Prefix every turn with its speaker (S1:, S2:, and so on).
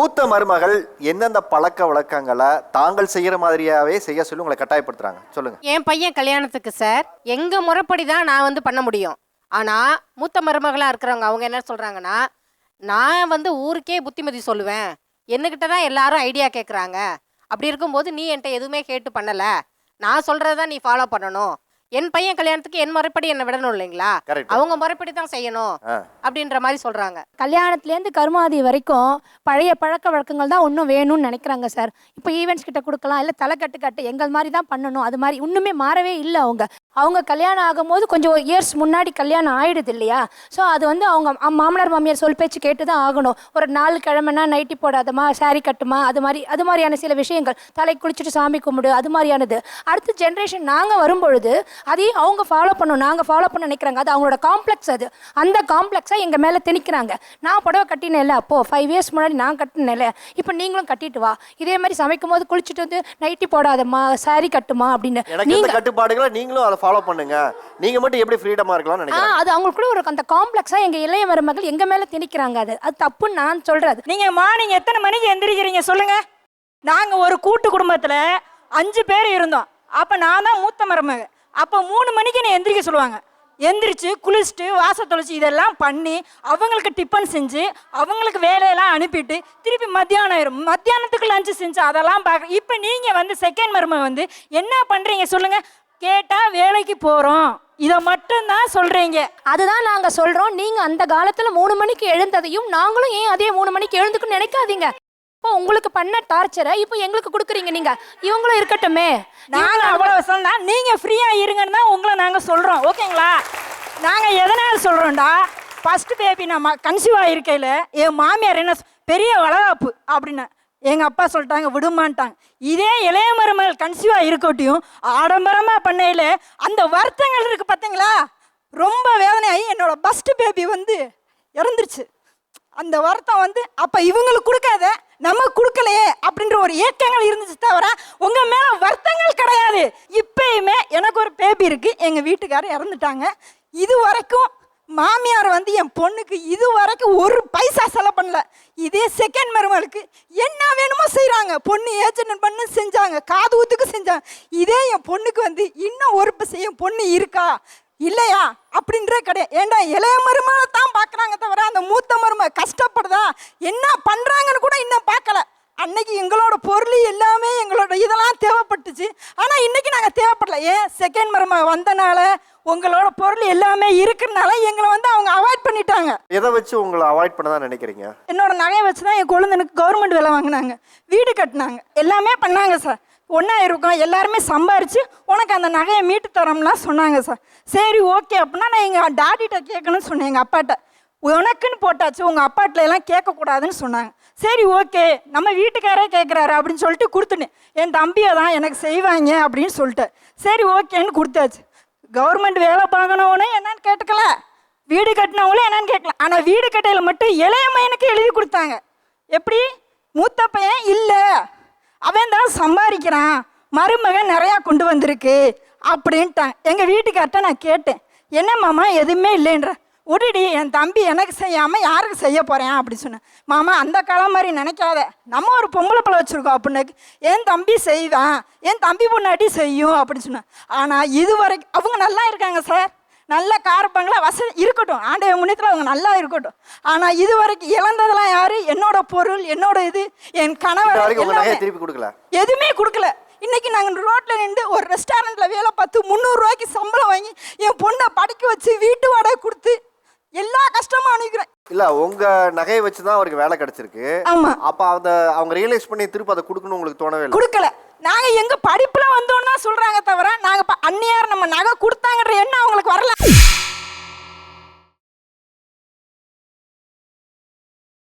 S1: மூத்த மருமகள் எந்தெந்த பழக்க வழக்கங்களை தாங்கள் செய்யற மாதிரியாவே செய்ய சொல்லி உங்களை கட்டாயப்படுத்துறாங்க. சொல்லுங்க.
S2: என் பையன் கல்யாணத்துக்கு சார் எங்க முறைப்படி தான் நான் வந்து பண்ண முடியும். ஆனா மூத்த மருமகளா இருக்கிறவங்க அவங்க என்ன சொல்றாங்கன்னா நான் வந்து ஊருக்கே புத்திமதி சொல்லுவேன். என்னகிட்ட தான் எல்லாரும் ஐடியா கேட்குறாங்க அப்படி இருக்கும்போது நீ என்கிட்ட எதுவுமே கேட்டு பண்ணலை. நான் சொல்றதை நீ ஃபாலோ பண்ணணும். என் பையன் கல்யாணத்துக்கு என் முறைப்படி என்ன விடணும் இல்லைங்களா? அவங்க முறைப்படி தான் செய்யணும். அப்படின்ற மாதிரி சொல்றாங்க.
S3: கல்யாணத்துலேருந்து கருமாதி வரைக்கும் பழைய பழக்க வழக்கங்கள் தான் இன்னும் வேணும்னு நினைக்கிறாங்க சார். இப்போ ஈவெண்ட்ஸ் கிட்ட கொடுக்கலாம் இல்லை தலைக்கட்டு கட்டு எங்கள் மாதிரி தான் பண்ணணும். அது மாதிரி இன்னுமே மாறவே இல்லை அவங்க. அவங்க கல்யாணம் ஆகும்போது கொஞ்சம் இயர்ஸ் முன்னாடி கல்யாணம் ஆயிடுது இல்லையா? ஸோ அது வந்து அவங்க மாமனார் மாமியார் சொல் பேச்சு கேட்டு தான் ஆகணும். ஒரு நாலு கிழமைனா நைட்டி போடாதமா saree கட்டுமா அது மாதிரி அது மாதிரியான சில விஷயங்கள். தலை குளிச்சுட்டு சாமி கும்பிடு அது மாதிரியானது. அடுத்த ஜென்ரேஷன் நாங்கள் வரும்பொழுது அதையும் அவங்க ஃபாலோ பண்ணணும் நாங்கள் ஃபாலோ பண்ண நினைக்கிறாங்க. அது அவங்களோட காம்ப்ளெக்ஸ் அது. அந்த காம்ப்ளெக்ஸை எங்கள் மேலே திணிக்கிறாங்க. நான் புடவை கட்டினேன்ல அப்போது ஃபைவ் இயர்ஸ் முன்னாடி நான் கட்டினேன்ல இப்போ நீங்களும் கட்டிட்டு வா. இதே மாதிரி சமைக்கும் போது குளிச்சுட்டு வந்து நைட்டி போடாதம்மா saree கட்டுமா அப்படின்னு
S1: கட்டுப்பாடுகளை நீங்களும் அதை ஃபாலோ பண்ணுங்க. நீங்க மட்டும் எப்படி ஃப்ரீடமா இருக்கலாம்னு
S3: ஆ
S1: நினைக்கிறேன்
S3: அது அவங்களுக்குள்ள ஒரு அந்த காம்ப்ளெக்ஸாக எங்கள் இளைய மருமகள் எங்கள் மேலே திணிக்கிறாங்க அது. அது தப்புன்னு நான் சொல்கிறது
S4: நீங்க மார்னிங் எத்தனை மணிக்கு எந்திரிக்கிறீங்க சொல்லுங்க. நாங்க ஒரு கூட்டு குடும்பத்துல அஞ்சு பேர் இருந்தோம். அப்ப நான் தான் மூத்த மருமக. அப்ப மூணு மணிக்கு என்னை எந்திரிக்க சொல்லுவாங்க. எந்திரிச்சு குளிச்சுட்டு வாச தொலைச்சி இதெல்லாம் பண்ணி அவங்களுக்கு டிஃபன் செஞ்சு அவங்களுக்கு வேலையெல்லாம் அனுப்பிட்டு திருப்பி மத்தியானம் ஆயிரும். மத்தியானத்துக்கு லஞ்சு செஞ்சு அதெல்லாம் பார்க்க இப்போ நீங்கள் வந்து செகண்ட் மருமக வந்து என்ன பண்ணுறீங்க சொல்லுங்க. கேட்டால் வேலைக்கு போகிறோம் இதை மட்டும்தான் சொல்கிறீங்க
S3: அதுதான் நாங்கள் சொல்கிறோம் நீங்கள் அந்த காலத்தில் மூணு மணிக்கு எழுந்ததையும் நாங்களும் ஏன் அதே மூணு மணிக்கு எழுந்துக்குன்னு நினைக்காதீங்க. இப்போ உங்களுக்கு பண்ண டார்ச்சரை இப்போ எங்களுக்கு கொடுக்குறீங்க நீங்கள் இவங்களும் இருக்கட்டுமே.
S4: நாங்க அவ்வளவு சொன்னா நீங்க ஃப்ரீயா இருங்கன்னு தான் உங்களை நாங்க சொல்றோம். ஓகேங்களா? நாங்க எதனால சொல்றோம்டா? ஃபர்ஸ்ட் பேபி நம்ம கன்சீவ் ஆகிருக்கையில என் மாமியார் என்ன பெரிய வளகாப்பு அப்படின்னு. எங்கள் அப்பா சொல்லிட்டாங்க விடுமான்ட்டாங்க. இதே இளைய மருமகள் கன்சீவாக இருக்கட்டும் ஆடம்பரமாக பண்ணையில் அந்த வருத்தங்கள் இருக்கு பார்த்தீங்களா ரொம்ப வேதனையாகி என்னோட ஃபஸ்ட்டு பேபி வந்து இறந்துருச்சு. அந்த வருத்தம் வந்து அப்போ இவங்களுக்கு கொடுக்காத நம்ம கொடுக்கலையே அப்படின்ற ஒரு ஏக்கங்கள் இருந்துச்சு தவிர உங்கள் மேலே வருத்தங்கள் கிடையாது. இப்பயுமே எனக்கு ஒரு பேபி இருக்குது எங்கள் வீட்டுக்காரர் இறந்துட்டாங்க. இது வரைக்கும் மாமியார் வந்து என் பொண்ணுக்கு இது வரைக்கும் ஒரு பைசா செலவு பண்ணல. இதே செகண்ட் மருமகளுக்கு என்ன வேணுமோ செய்கிறாங்க பொண்ணு ஏஜென்ட் பண்ணு செஞ்சாங்க. காது ஊத்துக்கு செஞ்சாங்க. இதே என் பொண்ணுக்கு வந்து இன்னும் ஒரு பைசா என் பொண்ணு இருக்கா? இல்லையா? அப்படின்றே கிடையாது ஏண்டா இளைய மருமகளை தான் பார்க்குறாங்க தவிர அந்த மூத்த மரும கஷ்டப்படுதா? என்ன பண்ணுறாங்கன்னு கூட இன்னும் பார்க்கல அன்னைக்கு எங்களோட பொருள் எல்லாமே எங்களோட இதெல்லாம் தேவைப்பட்டுச்சு. ஆனால் இன்னைக்கு நாங்கள் தேவைப்படல. ஏன் செகண்ட் மருமக வந்தனால உங்களோட பொருள் எல்லாமே இருக்கிறனால எங்களை வந்து அவங்க அவாய்ட் பண்ணிட்டாங்க.
S1: எதை வச்சு உங்களை அவாய்ட் பண்ண தான் நினைக்கிறீங்க?
S4: என்னோட நகையை வச்சு தான் என் குழந்தைனுக்கு கவர்மெண்ட் வேலை வாங்கினாங்க. வீடு கட்டினாங்க. எல்லாமே பண்ணாங்க சார். ஒன்றா இருக்கோம் எல்லாருமே சம்பாரிச்சு உனக்கு அந்த நகையை மீட்டு தரோம்லாம் சொன்னாங்க சார். சரி ஓகே அப்படின்னா நான் எங்கள் டாடிகிட்ட கேட்கணும்னு சொன்னேன். எங்கள் அப்பாட்ட. உனக்குன்னு போட்டாச்சு. உங்கள் அப்பாட்டில் எல்லாம் கேட்கக்கூடாதுன்னு சொன்னாங்க. சரி ஓகே நம்ம வீட்டுக்காரே கேட்குறாரு அப்படின்னு சொல்லிட்டு கொடுத்துட்டேன். என் தம்பியை தான் எனக்கு செய்வாங்க அப்படின்னு சொல்லிட்டு. சரி ஓகேன்னு கொடுத்தாச்சு. கவர்மெண்ட் வேலை பார்க்கணுன்னு என்னன்னு கேட்டுக்கல. வீடு கட்டினவங்களும் என்னன்னு கேட்கல. ஆனால் வீடு கட்டையில் மட்டும் இளைய பையனுக்கு எழுதி கொடுத்தாங்க. எப்படி? மூத்த பையன் இல்லை. அவன் தான் சம்பாதிக்கிறான். மருமகன் நிறையா கொண்டு வந்திருக்கு. அப்படின்ட்டான். எங்கள் வீட்டுக்கார்ட்ட நான் கேட்டேன். என்ன மாமா எதுவுமே இல்லைன்ற. உடடி என் தம்பி எனக்கு செய்யாமல் யாருக்கு செய்ய போகிறேன் அப்படி சொன்னேன் மாமா அந்த காலம் மாதிரி நினைக்காத. நம்ம ஒரு பொம்பளை பிள்ளை வச்சுருக்கோம் அப்படின்னு. என் தம்பி செய்வான். என் தம்பி பொண்ணாட்டி செய்யும் அப்படின்னு சொன்னேன் ஆனால் இது வரைக்கும் அவங்க நல்லா இருக்காங்க சார் நல்ல கார் பங்களா வசதி இருக்கட்டும். ஆண்டைய முன்னத்தில் அவங்க நல்லா இருக்கட்டும். ஆனால் இது வரைக்கும் இழந்ததெல்லாம் யாரு? என்னோட பொருள் என்னோட இது. என் கணவர்
S1: திருப்பி கொடுக்கல.
S4: எதுவுமே கொடுக்கல. இன்னைக்கு நாங்கள் ரோட்ல நின்று ஒரு ரெஸ்டாரண்ட்ல வேலை பார்த்து முந்நூறுரூவாய்க்கு சம்பளம் வாங்கி என் பொண்ணை படிக்க வச்சு வீட்டு வாடகை கொடுத்து எல்லா கஷ்டமும் அனுப்பிக்கிறேன்
S1: இல்ல உங்க நகையை வச்சு தான் அவருக்கு வேலை கிடைச்சிருக்கு.
S4: ஆமா.
S1: அப்ப அந்த அவங்க ரியலைஸ் பண்ணி திருப்பி அதை கொடுக்கணும் உங்களுக்கு தோணவே இல்லை?
S4: கொடுக்கல. நாங்க எங்க படிப்புல வந்தோம்னா சொல்றாங்க தவிர நாங்க ப- அந்நியார் நம்ம நகை வரல